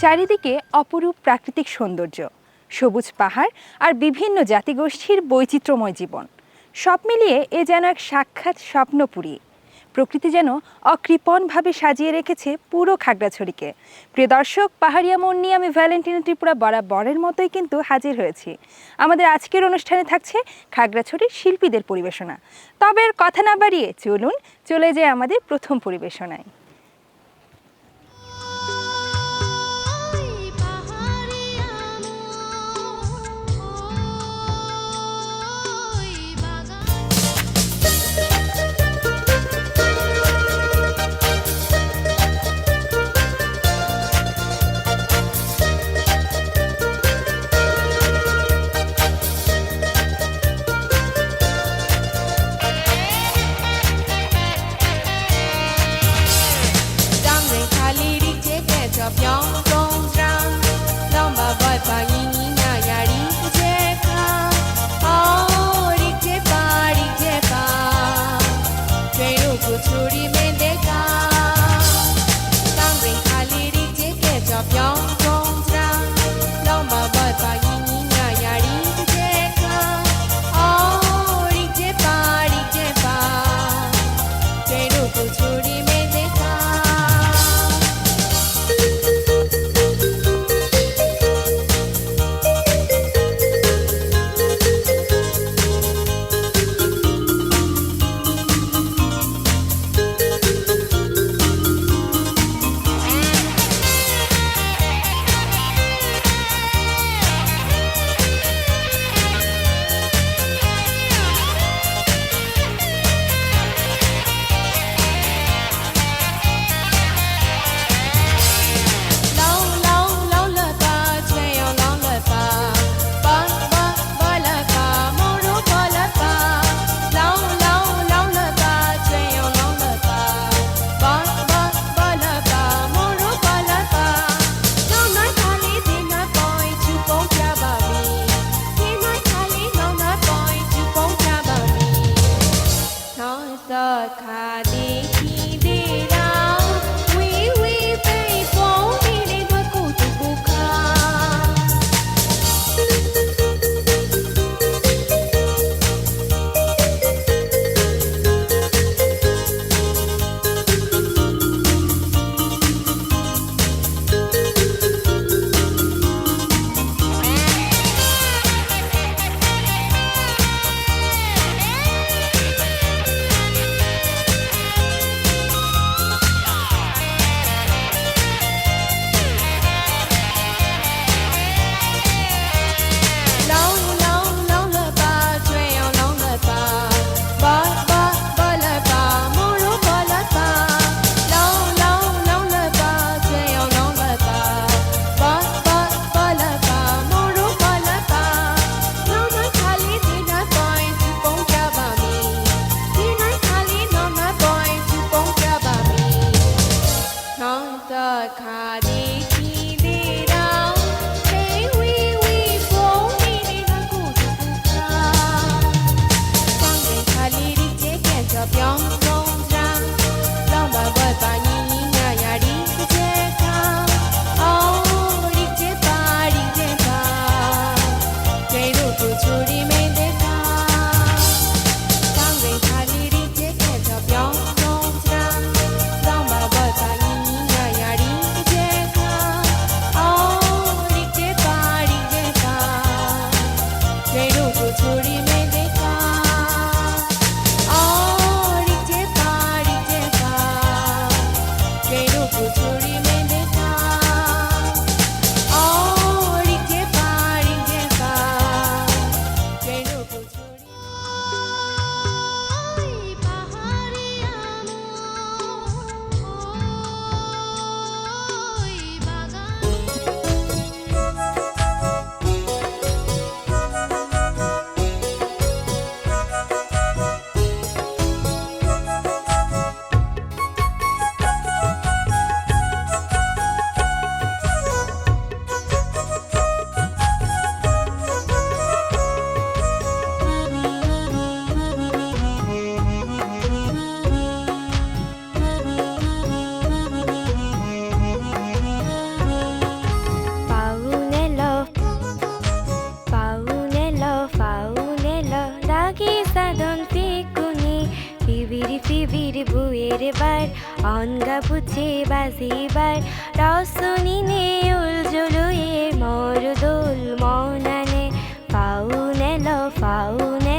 চারিদিকে অপরূপ প্রাকৃতিক সৌন্দর্য, সবুজ পাহাড় আর বিভিন্ন জাতিগোষ্ঠীর বৈচিত্র্যময় জীবন। সব মিলিয়ে এ যেন এক সাক্ষাৎ স্বপ্নপুরী। প্রকৃতি যেন অকৃপণভাবে সাজিয়ে রেখেছে পুরো খাগড়াছড়িকে। প্রিয় দর্শক, পাহাড়িয়া মন নিয়ে আমি ভ্যালেন্টিনা ত্রিপুরা বরাবরের মতোই কিন্তু হাজির হয়েছি। আমাদের আজকের অনুষ্ঠানে থাকছে খাগড়াছড়ির শিল্পীদের পরিবেশনা। তবে কথা না বাড়িয়ে চলুন, চলে যায় আমাদের প্রথম পরিবেশনায়।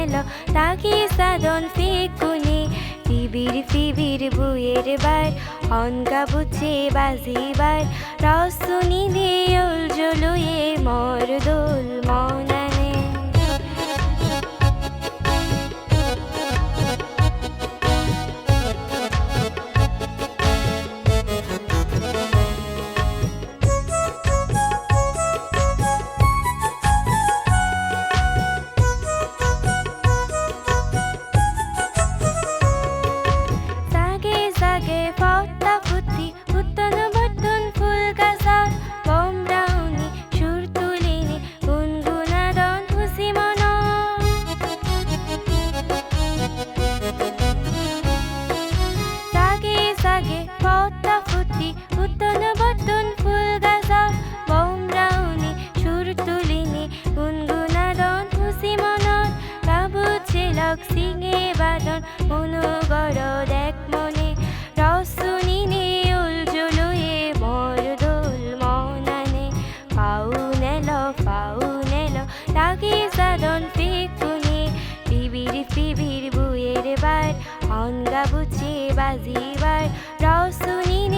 এলো তাকি সাদন ফিকুনি, ফিবির ফিবির বুয়ের বার অনগা বুঝে বাজিবার রসুনি দিয়ে উলজলুয়ে মর দোল মনায় দিবার রসুনি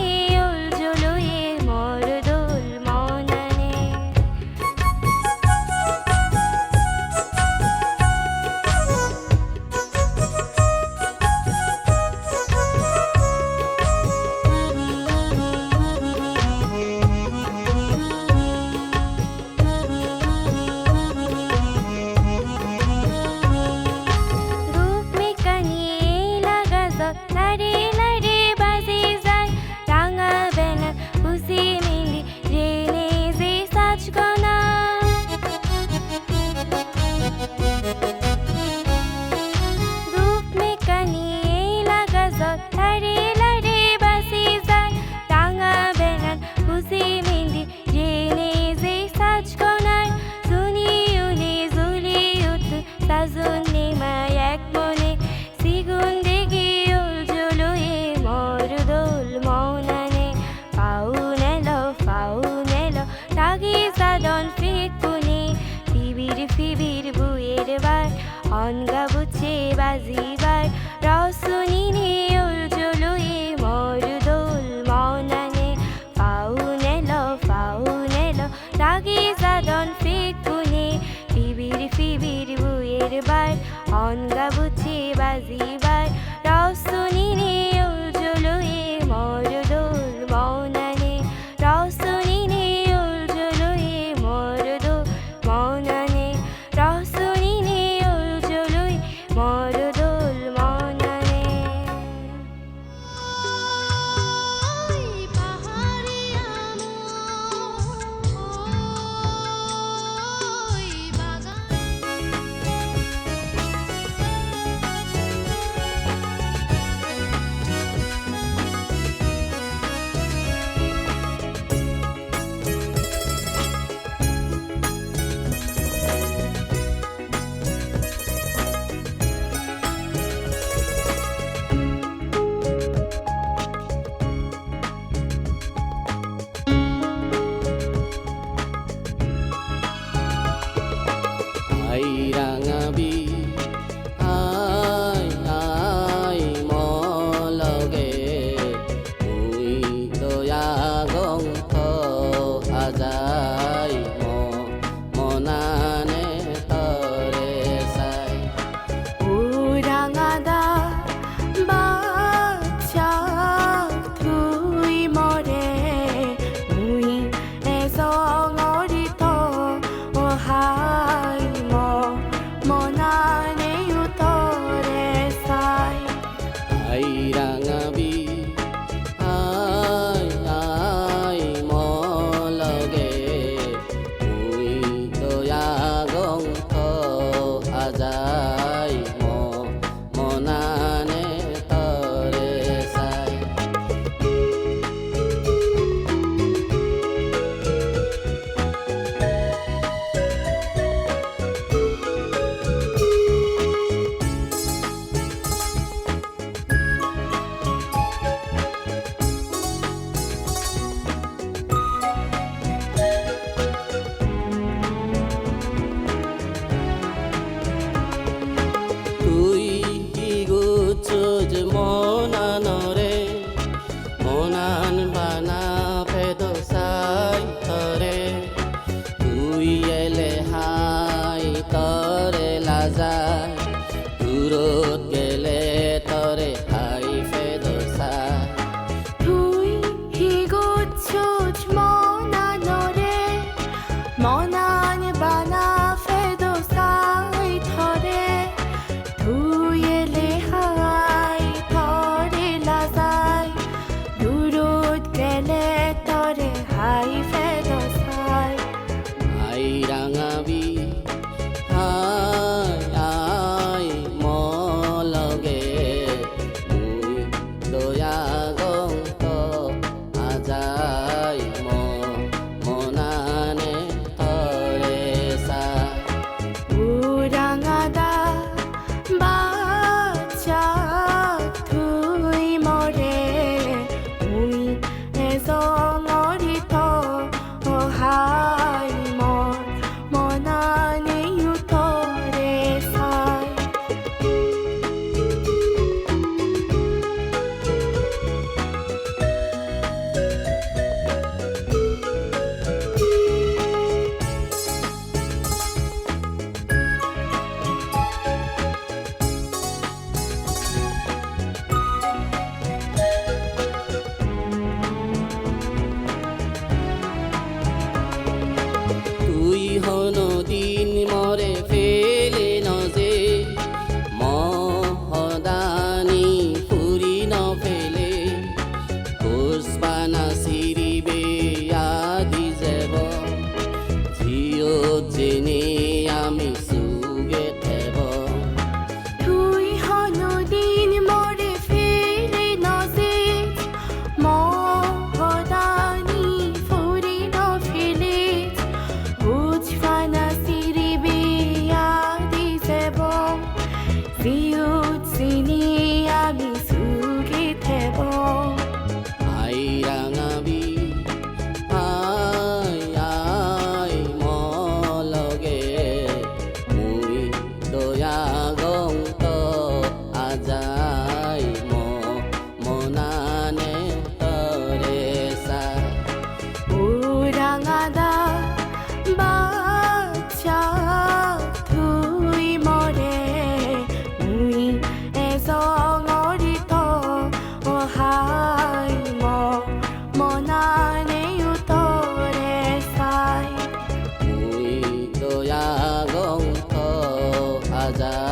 রাজা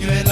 regret.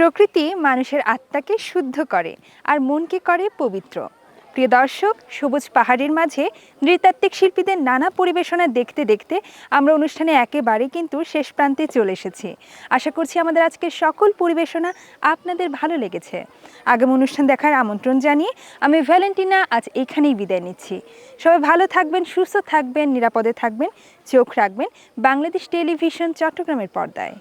প্রকৃতি মানুষের আত্মাকে শুদ্ধ করে আর মনকে করে পবিত্র। প্রিয় দর্শক, সবুজ পাহাড়ের মাঝে নৃতাত্ত্বিক শিল্পীদের নানা পরিবেশনা দেখতে দেখতে আমরা অনুষ্ঠানে একেবারে কিন্তু শেষ প্রান্তে চলে এসেছি। আশা করছি আমাদের আজকের সকল পরিবেশনা আপনাদের ভালো লেগেছে। আগামী অনুষ্ঠান দেখার আমন্ত্রণ জানিয়ে আমি ভ্যালেন্টিনা আজ এখানেই বিদায় নিচ্ছি। সবাই ভালো থাকবেন, সুস্থ থাকবেন, নিরাপদে থাকবেন, চোখ রাখবেন বাংলাদেশ টেলিভিশন চট্টগ্রামের পর্দায়।